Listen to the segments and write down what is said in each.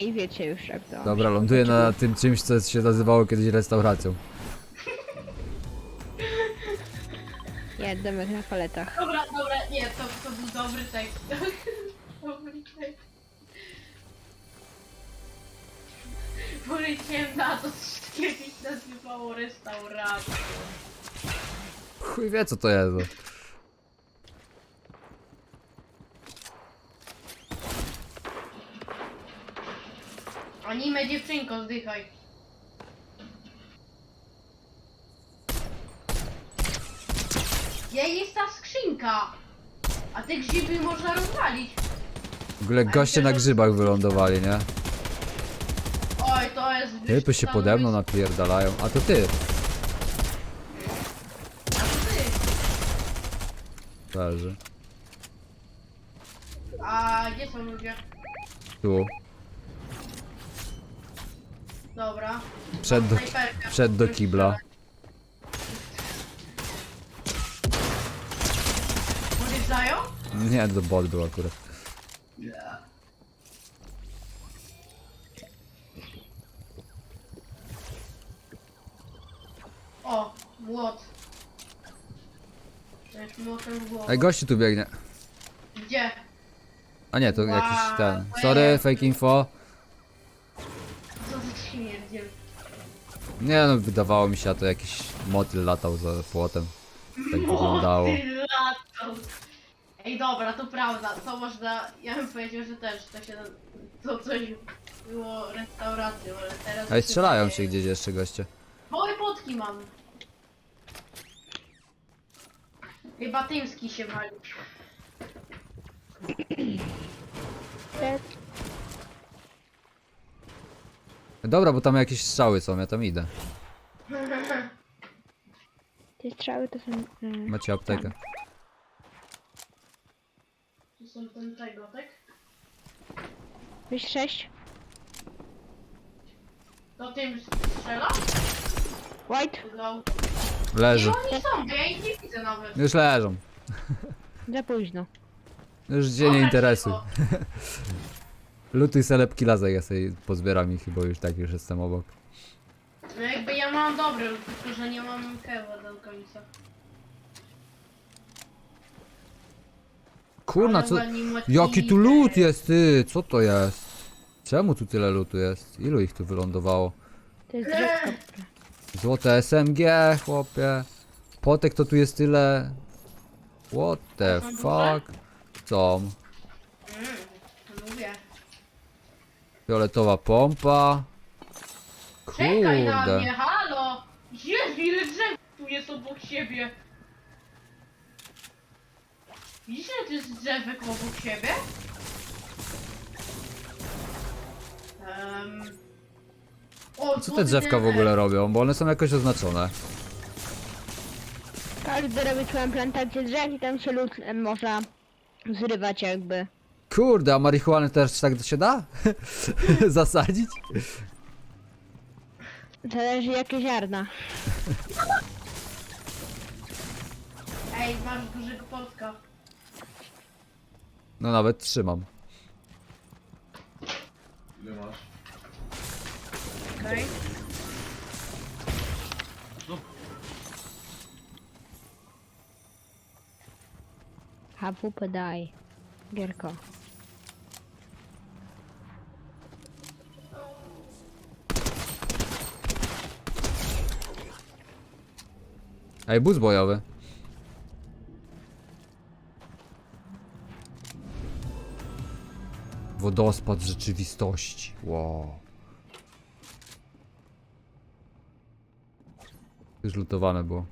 I wiecie już jak to. Dobra, ląduję na tym czymś, co się nazywało kiedyś restauracją. Ja domek na paletach. Dobra, dobra, nie, to, to był dobry tekst. dobry tekst. Poleciałem na to, co się kiedyś nazywało restauracją. Chuj wie co to jest. Anime dziewczynko, zdychaj. Gdzie jest ta skrzynka? A te grzyby można rozwalić. W ogóle goście na grzybach wylądowali, nie? Oj, to jest... Typy się pode mną napierdalają. A to ty. A to ty. Leży. A gdzie są ludzie? Tu. Dobra. Wszedł do, Snajperkę. wszedł do kibla. Nie, to bot był akurat. O, młot. To jest młotem w głowę. Ej, gości tu biegnie. Gdzie? A nie, to jakiś ten. Sorry, fake info. Śmierdziel? Nie no, wydawało mi się, a to jakiś motyl latał za płotem. Tak wyglądało. Ty latał. Ej, dobra, to prawda. To można... Ja bym powiedział, że też to się... To coś było restauracją, ale teraz... Ej, strzelają się gdzieś jeszcze goście. Moje potki mam. Chyba Tymski się wali. Dobra, bo tam jakieś strzały są, ja tam idę. Te strzały to są... mm, Macie aptekę. Tu są ten tego, tak? Weź sześć. To tym strzela? White. Go. Leży. Gdzie oni są? Bo ja ich nie widzę nawet. Już leżą. Za późno. Już cię nie Dobra, interesuj. cicho. Lutuj selepki lazek, ja sobie pozbieram ich, bo już tak już jestem obok. No jakby ja mam dobry, tylko że nie mam kewa do końca. Kurna, Ale co... Jaki tu lód jest, ty? Co to jest? Czemu tu tyle lutu jest? Ilu ich tu wylądowało? To jest. Złote SMG, chłopie. Potek to tu jest tyle. What the są fuck? Co? Mm, lubię. Fioletowa pompa. Czekaj na mnie, Kurde. halo! Jezu, ile drzew tu jest obok siebie! Widzisz, ile to jest drzewek obok siebie? Um... O, Co te drzewka w ogóle robią? Bo one są jakoś oznaczone. Każdy robi swoją plantację drzew i tam się lód e, można zrywać jakby. Kurde, a marihuany też tak się da? Zasadzić? Zależy jakie ziarna. Ej, masz dużego polska. No nawet trzymam. Ile masz? Okej. HWP daj. Gierko. Ej, bus bojowy. Wodospad rzeczywistości. Wow. Już lutowane było.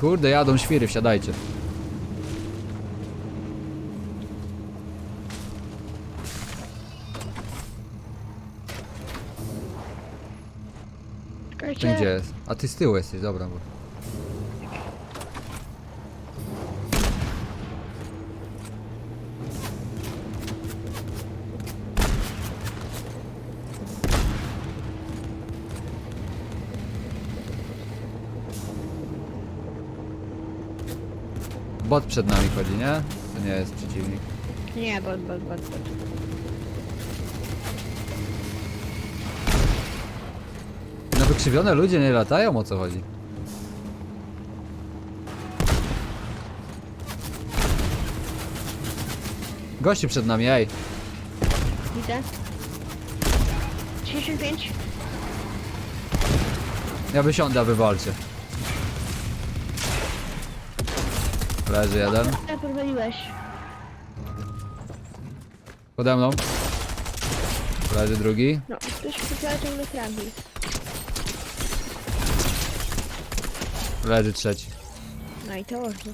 Kurde, jadą świry, wsiadajcie. Ten gdzie jest? A ty z tyłu jesteś, dobra. Bo... Bot przed nami chodzi, nie? To nie jest przeciwnik. Nie, bot, bot, bot, bot. Na wykrzywione ludzie nie latają, o co chodzi? Gości przed nami, ej. Widzę. 35. Ja wysiądę, a wy walcie. Leży jeden. Ja. Pode mną. Leży drugi. No, ktoś ciągle. Leży trzeci. No i to można.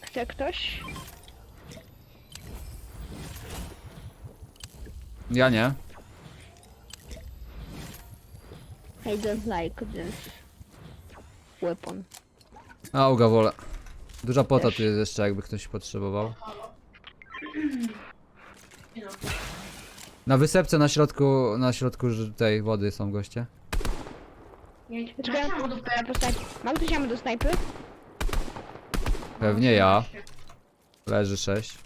Chce ktoś? Ja nie. I don't like this weapon. Auga wolę. Duża pota tu jest jeszcze, jakby ktoś potrzebował. Nie. Na wysepce na środku, na środku ż- tej wody są goście. Nie, Czekaj, Czekaj, na na postać. Ma ktoś ammo do snajpy? Pewnie ja. Leży sześć.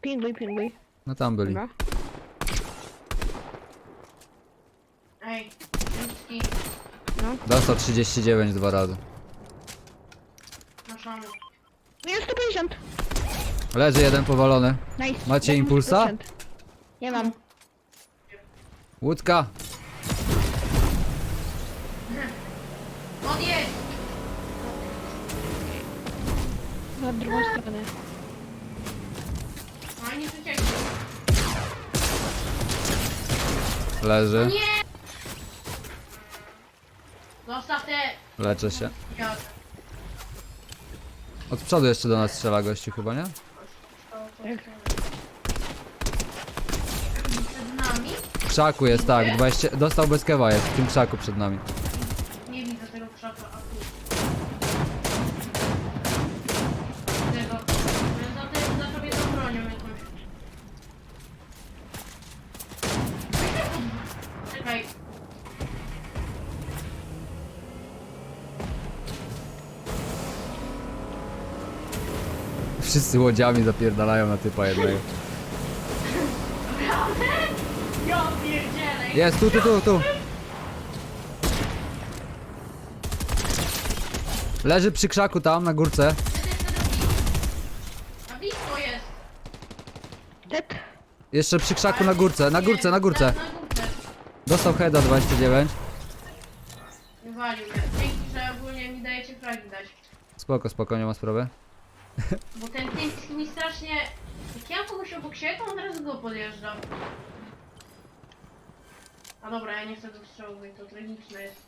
Pinguj, pinguj. No tam byli. Dobra. Ej, ludzki, Dostał 39 dwa razy. ammo. Minus 150. Leży jeden powalony. Nice. Macie impulsa? 100%. Nie mam. Łódka! Na drugą stronę. Fajnie cieknie. Leży. Nie! Zostaw te... Leczę się. Ja. Od przodu jeszcze do nas strzela gościu chyba, nie? Przed nami? W krzaku jest, tak. 20... Dostał bez kewa jest, w tym krzaku przed nami. Nie widzę tego krzaka, a tu. Tego. Za, te, za sobie tą bronią jakąś. Czekaj. Wszyscy łodziami zapierdalają na typa jednego. Naprawdę? Ja pierdzielę. Jest, tu, tu, tu, tu. Leży przy krzaku tam, na górce. Na blisko jest. Jeszcze przy krzaku na górce, na górce, na górce. Na, na górce. Dostał heada 29. Nie walił mnie. Dzięki, że ogólnie mi dajecie fragi dać. Spoko, spoko, nie ma sprawy. Bo ten strasznie... Jak ja kogoś obok siebie, to on teraz go podjeżdża. A dobra, ja nie chcę tu strzałować, to tragiczne jest.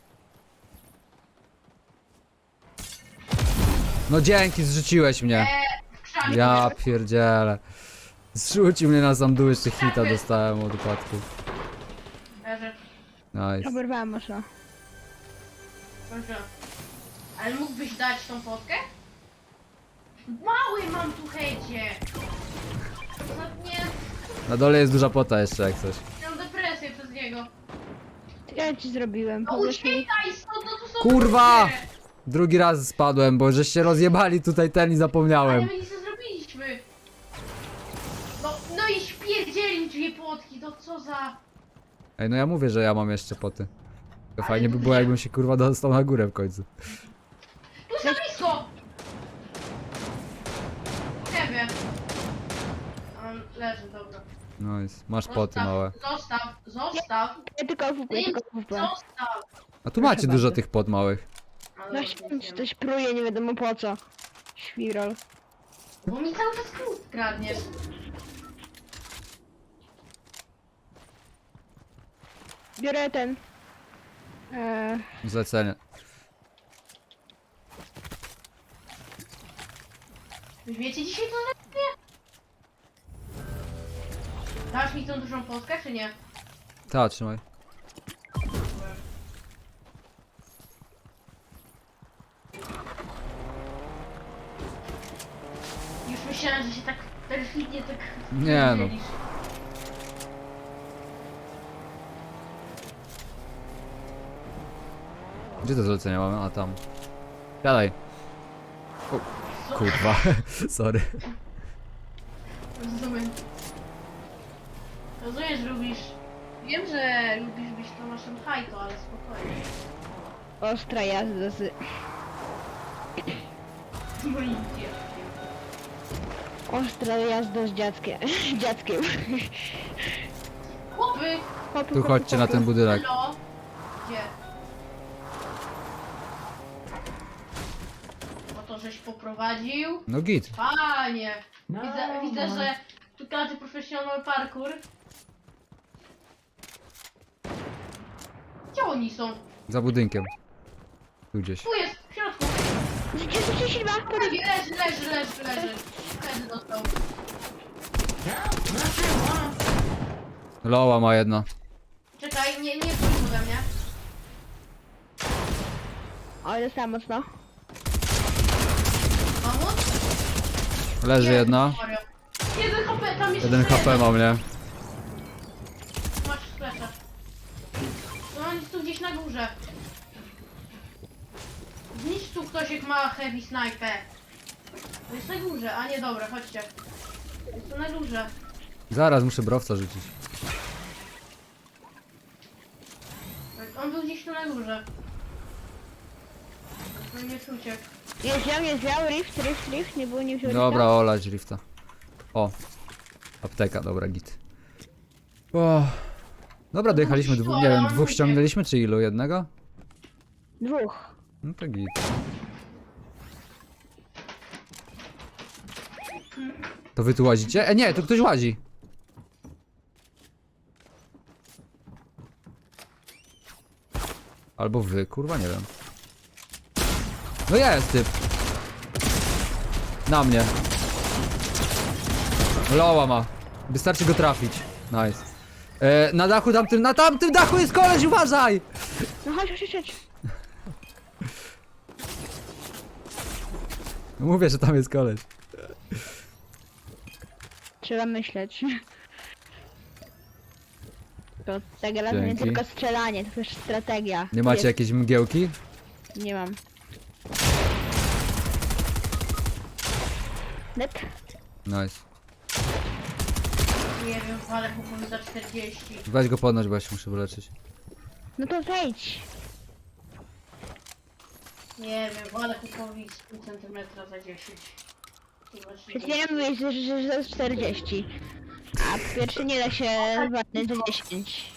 No dzięki, zrzuciłeś mnie. Eee, w Ja jest. pierdzielę. Zrzucił mnie na sam dół, jeszcze hita dostałem od upadku. Leży. Nice. Oberwałem mocno. Proszę. Ale mógłbyś dać tą fotkę? Mały mam tu hejcie! No nie, Na dole jest duża pota jeszcze jak coś. mam depresję przez niego. Ja ci zrobiłem? No Powiesz mi. uciekaj stąd, no tu są Kurwa! ludzie! Drugi raz spadłem, bo żeście rozjebali tutaj ten i Ale zapomniałem. my nic nie zrobiliśmy. No, no i śpierdzieli dwie płotki, to co za... Ej, no ja mówię, że ja mam jeszcze poty. To fajnie by było, jakbym się kurwa dostał na górę w końcu. Tu blisko! Nie wiem. On leży, dobra. Nice. Masz poty małe. Zostaw, zostaw, Ja tylko w ja tylko w zostaw. A tu macie dużo tych pot małych. A No się nie coś pruje, nie wiadomo po co. Świrol. Bo mi cały czas klucz kradniesz. Biorę ten. Eee, Zlecenie. Wiecie dzisiaj to Dasz mi tą dużą potkę, czy nie? Ta, trzymaj. Już myślałem, że się tak perfidnie tak... Nie no. dzielisz. Gdzie te zlecenia mamy? A tam. Co? Kurwa, sorry. Rozumiem. Rozumiesz, lubisz... Wiem, że lubisz być Tomaszem Hajto, ale spokojnie. Ostra jazda z... Moim dzieckiem. Ostra jazda z dziadkiem. dziadkiem. Chłopy! Hopy, Tu hopy, chodźcie na hopy. ten budynek. Halo? Gdzie? No to żeś poprowadził? No git. Panie! Widzę, widzę, że tu każdy profesjonal parkour. Oni są? Za budynkiem. Tu gdzieś. Tu jest, w środku. Gdzie są ci siedma? Leży, leży, leży, leży, leży. Dostał. Loła ma jedna. Czekaj, nie, nie pójdź ode mnie. Oj, dostałam mocno. Pomóc? Leży jedna. Jeden HP, tam jest Jeden HP mam, nie? Masz splasha. No on jest tu gdzieś na górze. Zniszcz tu ktoś jak ma heavy sniper. To jest na górze, a nie dobra, chodźcie. Jest tu na górze. Zaraz muszę browca rzucić. On był gdzieś tu na górze. Nie uciekł. Jest wziął, jest wziął, rift, rift, rift, nie było, nie wziął Dobra, olać rifta. O. Apteka, dobra, git. O. Dobra, dojechaliśmy dwóch, nie wiem, dwóch ściągnęliśmy, czy ilu? Jednego? Dwóch. No to git. To wy tu łazicie? E nie, tu ktoś łazi. Albo wy, kurwa, nie wiem. No jest typ. Na mnie. Loła ma. Wystarczy go trafić. Nice. E, na dachu tamtym, na tamtym dachu jest koleś, uważaj! No chodź, chodź, chodź. Mówię, że tam jest koleś. Trzeba myśleć. To tego razu nie Dzięki. tylko strzelanie, to też strategia. Nie macie Jest. jakiejś mgiełki? Nie mam. Net. Nice. Nie wiem, ale kupuję za 40. Weź go podnoś, bo ja się muszę wyleczyć. No to wejdź. Nie wiem, ale kupowi z pół centymetra za 10. Chyba się Przed chwilą mówiłeś, że, że za 40. A pierwszy nie da się walnąć za 10.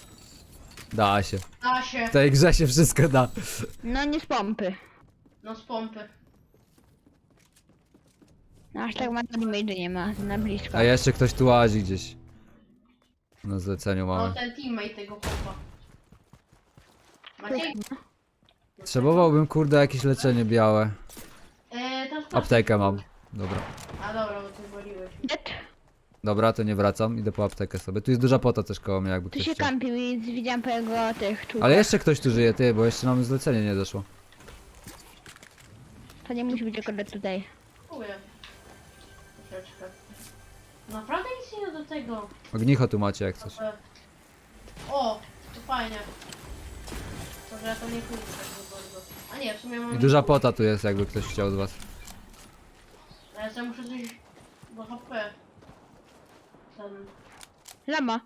Da się. Da się. W tej grze się wszystko da. No nie z pompy. No z pompy. No aż tak ma damage nie ma, na blisko. A jeszcze ktoś tu łazi gdzieś. Na zleceniu No mamy. ten teammate tego chłopa. Maciej? Potrzebowałbym kurde jakieś leczenie białe. Eee, tam Aptekę mam. Dobra. A dobra, bo ty woliłeś. Dobra, to nie wracam. Idę po aptekę sobie. Tu jest duża pota też koło mnie, jakby Tu ktoś się chciał. kampił i widziałam po jego tych. Ale jeszcze ktoś tu żyje, ty, bo jeszcze nam zlecenie nie doszło. To nie musi być akurat tutaj. Dziękuję. Troszeczkę. Naprawdę nic nie do tego. Ognicho tu macie jak coś. O, to fajnie. To, że ja to nie kupię. A nie, w sumie mam... I duża pota tu jest, jakby ktoś chciał z was. A ja sobie muszę coś... do HP. Ten... Lama.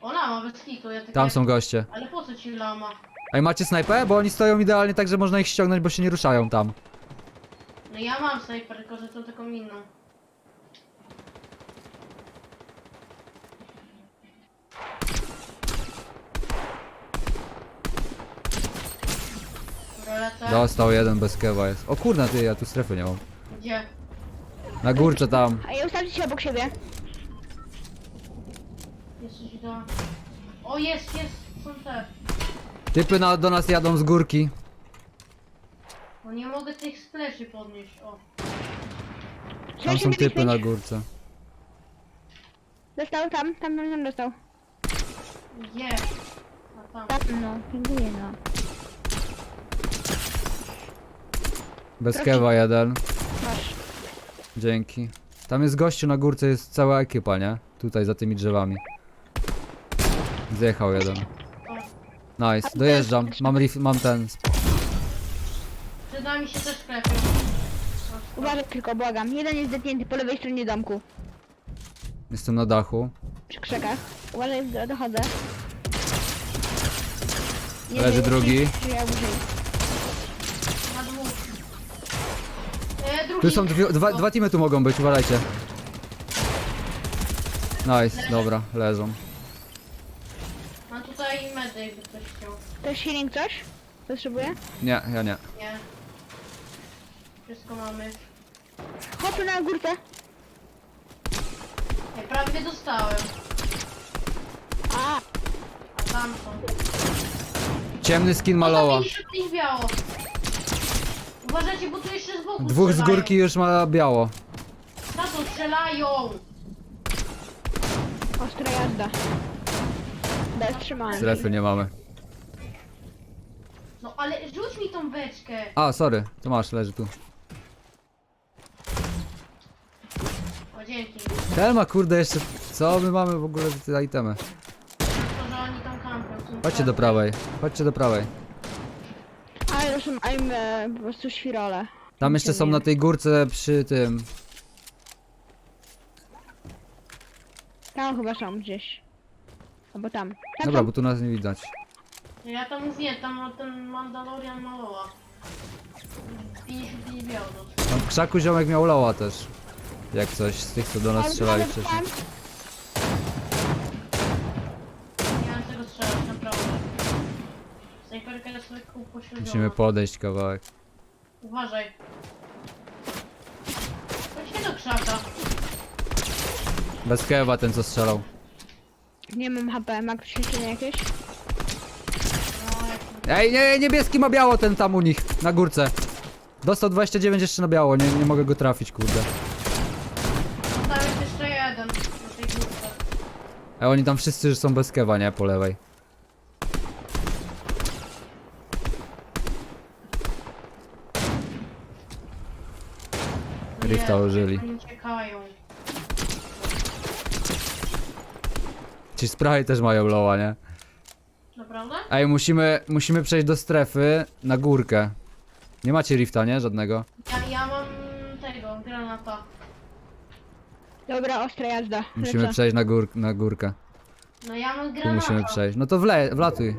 O, lama, bez hitu, ja tylko... Tam są goście. Ale po co ci lama? Ej, macie snajpę? Bo oni stoją idealnie tak, że można ich ściągnąć, bo się nie ruszają tam. No ja mam snajper, tylko że to taką inną. Lecę. Dostał jeden bez kewa jest. O kurna, ty, ja tu strefy nie mam. Gdzie? Na górce tam. A ja ustawcie się obok siebie. Jest coś do... O, jest, jest! Są te. Typy na, do nas jadą z górki. No nie mogę tych spleszy podnieść, o. Tam są typy na górce. Dostał tam, tam, tam, tam dostał. Gdzie? A tam. Tam, no, dziękuję, no. Bez kewa jeden. Masz. Dzięki. Tam jest gościu na górce, jest cała ekipa, nie? Tutaj za tymi drzewami. Zjechał jeden. Nice, dojeżdżam. Mam, rif, mam ten. Przed nami się też klepią. Uważaj tylko, błagam. Jeden jest zdetnięty po lewej stronie domku. Jestem na dachu. Przy krzakach. Uważaj, do- dochodzę. Leży wiem, drugi. czy ja użyję. Tu są dwie, dwa, dwa teamy tu mogą być, uważajcie. Nice, dobra, leżą. Mam tutaj medy, jakby ktoś chciał. Ktoś healing coś? Potrzebuje? Nie, ja nie. Nie. Wszystko mamy. Chodź tu na górkę. Ja prawie dostałem. A, A tam są. Ciemny skin biało. Uważajcie, bo tu jeszcze z boku Dwóch z strzelają. górki już ma biało. Na to strzelają! ostra jazda. Bez trzymania. Strefy nie mamy. No ale rzuć mi tą beczkę. A, sorry, to masz, leży tu. O dzięki. Telma, kurde, jeszcze. Co my mamy w ogóle te itemy? To, że oni tam kampią. są Chodźcie do prawej, chodźcie do prawej. Są I'm, e, po prostu świrole. Tam jeszcze są na tej górce przy tym. Tam chyba są gdzieś. Albo tam. Tam Dobra, są. bo tu nas nie widać. Ja tam mówię, tam ma ten Mandalorian maloła. 55 biało dostał. Tam w krzaku ziomek miał loła też. Jak coś z tych, co do nas strzelali tam- wcześniej. Nie mam tego strzelać, naprawdę. Snajperka jest Musimy podejść kawałek. Uważaj. Chodźcie do krzaka. Bez kewa ten co strzelał. Nie mam HP, ma jeszcze jakieś? No, jak... Ej, nie, niebieski ma biało ten tam u nich, na górce. Dostał 29 jeszcze na biało, nie, nie mogę go trafić, kurde. Tam jest jeszcze jeden na tej górce. A oni tam wszyscy już są bez kewa, nie? Po lewej. Rifta Nie, użyli. Oni uciekają. Ci spray też mają loła, nie? Naprawdę? Ej, musimy, musimy przejść do strefy na górkę. Nie macie rifta, nie? Żadnego. Ja, ja mam tego, granata. Dobra, ostra jazda. Musimy Lecę. przejść na, gór, na górkę. No ja mam Tu granata. musimy przejść. No to wle, wlatuj.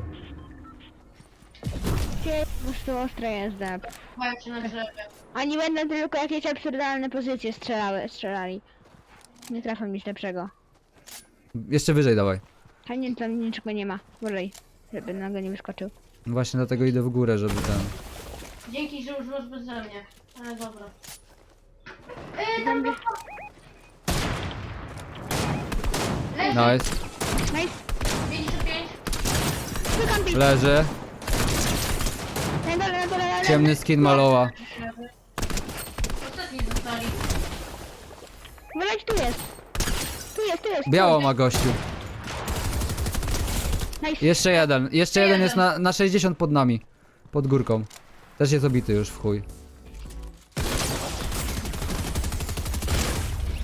Gdzie Po prostu ostra jazda. Na drzewie. Oni będą tylko jakieś absurdalne pozycje strzelały, strzelali. Nie trafią nic lepszego. Jeszcze wyżej dawaj. A nie, tam niczego nie ma. Uważaj, żeby na go nie wyskoczył. No Właśnie dlatego idę w górę, żeby ten... Dzięki, że używasz beze mnie. Ale dobra. Ej, tam Zombie. Leży! Nice. Nice, 55. wykampi! Leży. Na dole, na dole, na dole. Ciemny skin maloła. Ostatni zostali. Wyleć, tu jest. Tu jest, tu jest. Biało ma gościu. Nice. Jeszcze jeden. Jeszcze jeden jest na, na 60 pod nami. Pod górką. Też jest obity już w chuj.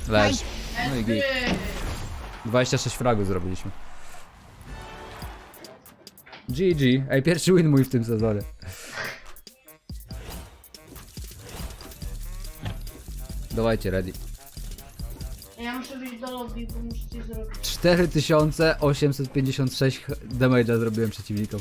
Leż. No i git. Ej, 26 fragów zrobiliśmy. GG. Ej, pierwszy win mój w tym sezonie. Dawajcie, ready. Ja muszę wyjść do lobby, bo muszę coś zrobić. 4856 damage'a zrobiłem przeciwnikom.